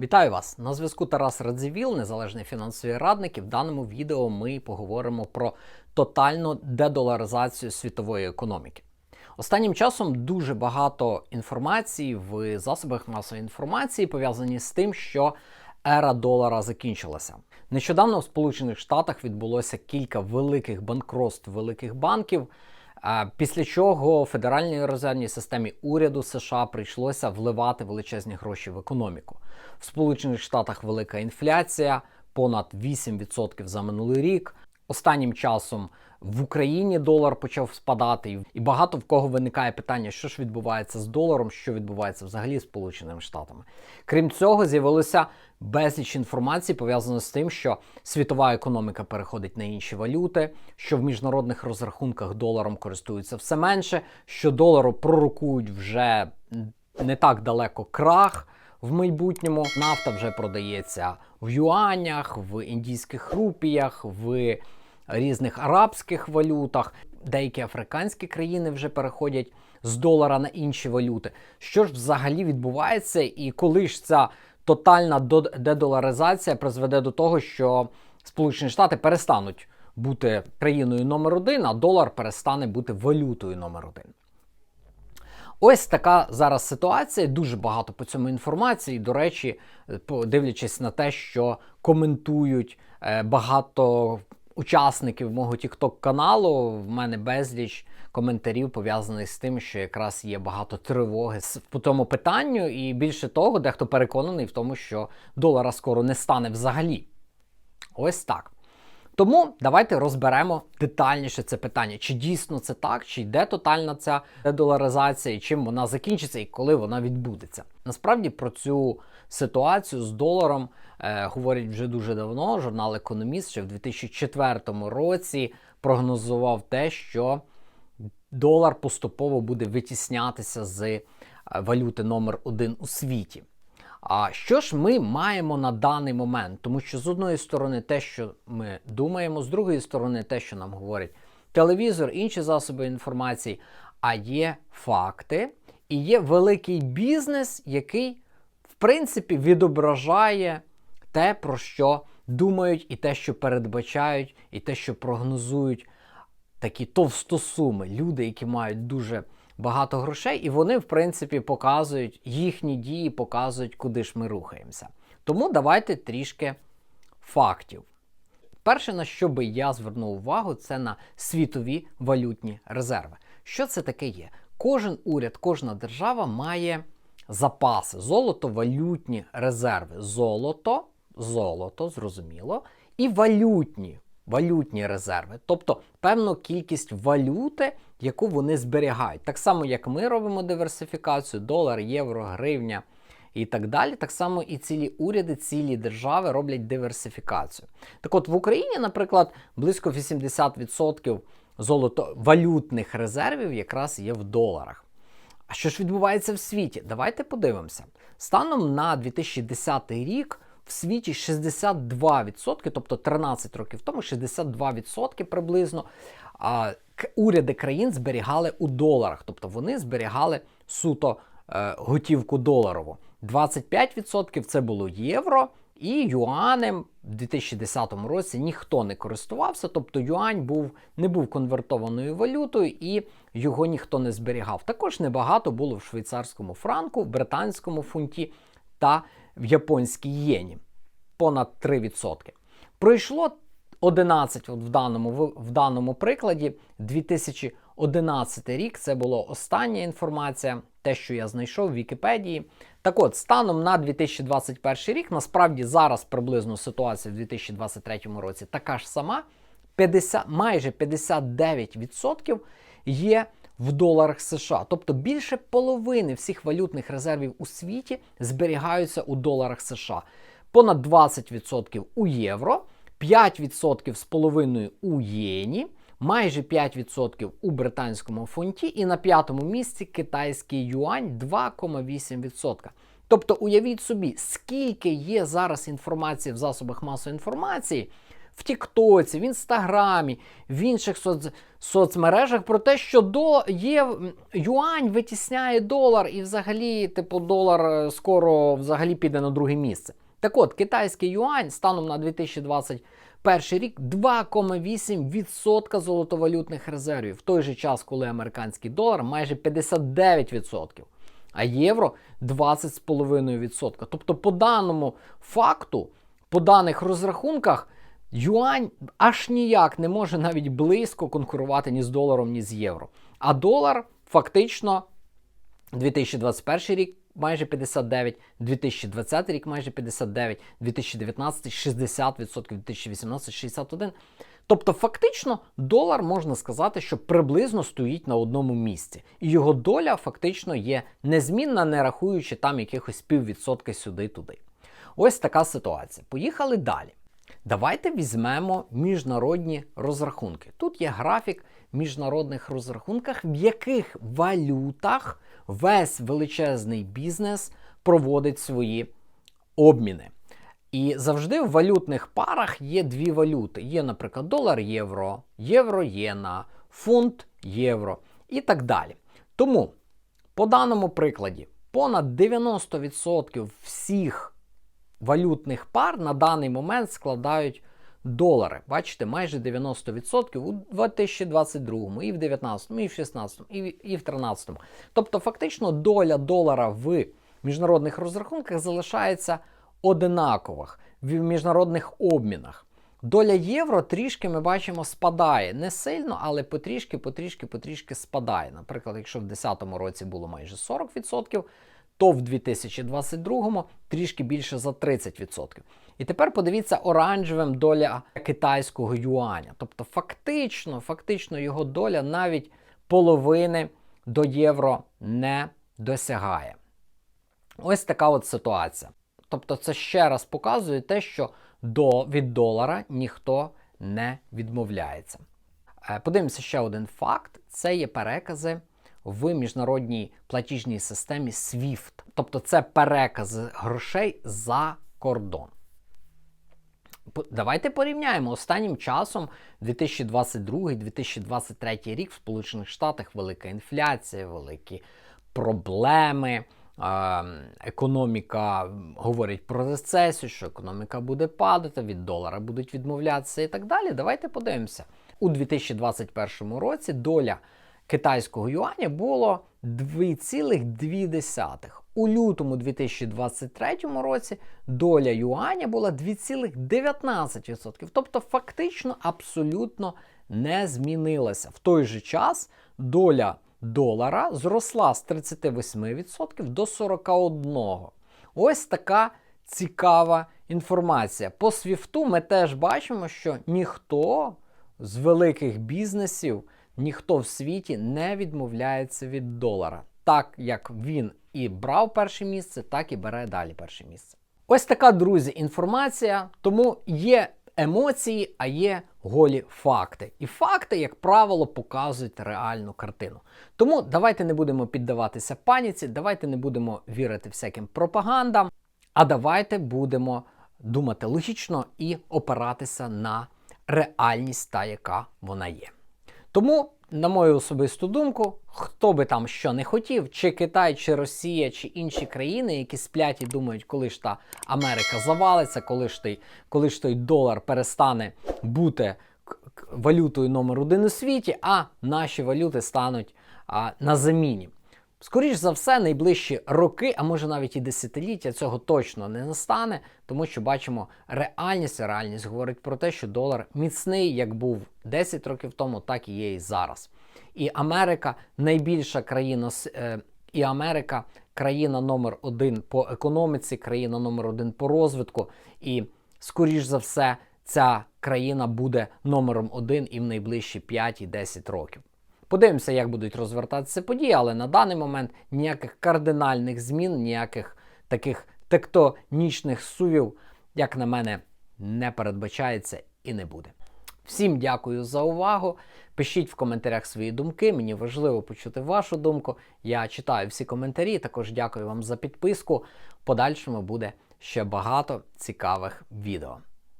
Вітаю вас! На зв'язку Тарас Радзивіл, незалежний фінансовий радник. І в даному відео ми поговоримо про тотальну дедоларизацію світової економіки. Останнім часом дуже багато інформації в засобах масової інформації пов'язані з тим, що ера долара закінчилася. Нещодавно в Сполучених Штатах відбулося кілька великих банкротств великих банків. Після чого Федеральній резервній системі уряду США прийшлося вливати величезні гроші в економіку. В Сполучених Штатах велика інфляція, понад 8% за минулий рік. Останнім часом в Україні долар почав спадати, і багато в кого виникає питання, що ж відбувається з доларом, що відбувається взагалі з Сполученими Штатами. Крім цього, з'явилося безліч інформації пов'язано з тим, що світова економіка переходить на інші валюти, що в міжнародних розрахунках доларом користуються все менше, що долару пророкують вже не так далеко крах. В майбутньому нафта вже продається в юанях, в індійських рупіях, в різних арабських валютах. Деякі африканські країни вже переходять з долара на інші валюти. Що ж взагалі відбувається, і коли ж ця тотальна дедоларизація призведе до того, що Сполучені Штати перестануть бути країною номер один, а долар перестане бути валютою номер один. Ось така зараз ситуація. Дуже багато по цьому інформації. До речі, дивлячись на те, що коментують багато учасників мого TikTok каналу, в мене безліч коментарів пов'язаних з тим, що якраз є багато тривоги по тому питанню, і більше того, дехто переконаний в тому, що долара скоро не стане взагалі. Ось так. Тому давайте розберемо детальніше це питання, чи дійсно це так, чи йде тотальна ця дедоларизація, і чим вона закінчиться і коли вона відбудеться. Насправді про цю ситуацію з доларом е, говорять вже дуже давно. Журнал Економіст ще в 2004 році прогнозував те, що долар поступово буде витіснятися з валюти номер один у світі. А що ж ми маємо на даний момент? Тому що з одної сторони те, що ми думаємо, з другої сторони, те, що нам говорить телевізор, інші засоби інформації, а є факти і є великий бізнес, який, в принципі, відображає те, про що думають, і те, що передбачають, і те, що прогнозують такі товстосуми, люди, які мають дуже багато грошей, і вони, в принципі, показують їхні дії, показують, куди ж ми рухаємося. Тому давайте трішки фактів. Перше, на що би я звернув увагу, це на світові валютні резерви. Що це таке є? Кожен уряд, кожна держава має запаси, золото, валютні резерви. Золото, золото, зрозуміло, і валютні валютні резерви, тобто певну кількість валюти, яку вони зберігають. Так само, як ми робимо диверсифікацію, долар, євро, гривня і так далі. Так само і цілі уряди, цілі держави роблять диверсифікацію. Так от в Україні, наприклад, близько 80% золото валютних резервів якраз є в доларах. А що ж відбувається в світі? Давайте подивимося. Станом на 2010 рік в світі 62%, тобто 13 років тому, 62% приблизно а, уряди країн зберігали у доларах, тобто вони зберігали суто е, готівку доларову. 25% це було євро. І юанем в 2010 році ніхто не користувався, тобто юань був, не був конвертованою валютою і його ніхто не зберігав. Також небагато було в швейцарському франку, в британському фунті та в японській єні. Понад 3%. Пройшло 11 от в даному в даному прикладі 2011 рік. Це була остання інформація, те, що я знайшов в Вікіпедії. Так от, станом на 2021 рік, насправді зараз приблизно ситуація в 2023 році така ж сама. 50, майже 59% є в доларах США. Тобто більше половини всіх валютних резервів у світі зберігаються у доларах США. Понад 20% у євро, 5% з половиною у єні, майже 5% у британському фунті, і на п'ятому місці китайський юань 2,8%. Тобто, уявіть собі, скільки є зараз інформації в засобах масової інформації в Тіктоці, в Інстаграмі, в інших соц... соцмережах про те, що до є юань витісняє долар, і взагалі, типу, долар е, скоро взагалі піде на друге місце. Так от, китайський юань станом на 2021 рік 2,8% золотовалютних резервів, в той же час, коли американський долар майже 59%, а євро 20,5%. Тобто, по даному факту, по даних розрахунках, юань аж ніяк не може навіть близько конкурувати ні з доларом, ні з євро. А долар фактично 2021 рік майже 59, 2020 рік майже 59, 2019 60%, 2018 61%. Тобто, фактично, долар можна сказати, що приблизно стоїть на одному місці, і його доля фактично є незмінна, не рахуючи там якихось піввідсотка сюди-туди. Ось така ситуація. Поїхали далі. Давайте візьмемо міжнародні розрахунки. Тут є графік в міжнародних розрахунках, в яких валютах весь величезний бізнес проводить свої обміни. І завжди в валютних парах є дві валюти. Є, наприклад, долар-євро, євро-єна, фунт євро і так далі. Тому, по даному прикладі, понад 90% всіх валютних пар на даний момент складають долари. Бачите, майже 90% у 2022, і в 2019, і в 2016, і в- і в 2013. Тобто, фактично, доля долара в міжнародних розрахунках залишається одинакових в міжнародних обмінах. Доля євро трішки ми бачимо спадає. Не сильно, але потрішки, потрішки, потрішки спадає. Наприклад, якщо в 2010 році було майже 40%, то в 2022-му трішки більше за 30%. І тепер подивіться оранжевим доля китайського юаня. Тобто, фактично, фактично його доля навіть половини до євро не досягає. Ось така от ситуація. Тобто, це ще раз показує те, що до, від долара ніхто не відмовляється. Е, Подивимося ще один факт: це є перекази в міжнародній платіжній системі SWIFT. Тобто це перекази грошей за кордон. Давайте порівняємо останнім часом 2022-2023 рік в Сполучених Штатах велика інфляція, великі проблеми. Економіка говорить про рецесію, що економіка буде падати, від долара будуть відмовлятися і так далі. Давайте подивимося. У 2021 році доля китайського юаня було 2,2. У лютому 2023 році доля юаня була 2,19%. Тобто, фактично абсолютно не змінилася. В той же час доля долара зросла з 38% до 41%. Ось така цікава інформація. По свіфту ми теж бачимо, що ніхто з великих бізнесів, ніхто в світі не відмовляється від долара. Так як він і брав перше місце, так і бере далі перше місце. Ось така, друзі, інформація. Тому є емоції, а є голі факти. І факти, як правило, показують реальну картину. Тому давайте не будемо піддаватися паніці, давайте не будемо вірити всяким пропагандам, а давайте будемо думати логічно і опиратися на реальність, та яка вона є. Тому, на мою особисту думку, хто би там що не хотів, чи Китай, чи Росія, чи інші країни, які сплять і думають, коли ж та Америка завалиться, коли ж той, коли ж той долар перестане бути валютою номер один у світі, а наші валюти стануть а, на заміні. Скоріш за все, найближчі роки, а може навіть і десятиліття, цього точно не настане, тому що бачимо реальність. Реальність говорить про те, що долар міцний, як був 10 років тому, так і є і зараз. І Америка найбільша країна е, і Америка країна номер один по економіці, країна номер один по розвитку. І скоріш за все, ця країна буде номером один і в найближчі 5 і 10 років. Подивимося, як будуть розвертатися події, але на даний момент ніяких кардинальних змін, ніяких таких тектонічних сувів, як на мене, не передбачається і не буде. Всім дякую за увагу. Пишіть в коментарях свої думки. Мені важливо почути вашу думку. Я читаю всі коментарі. Також дякую вам за підписку. В подальшому буде ще багато цікавих відео.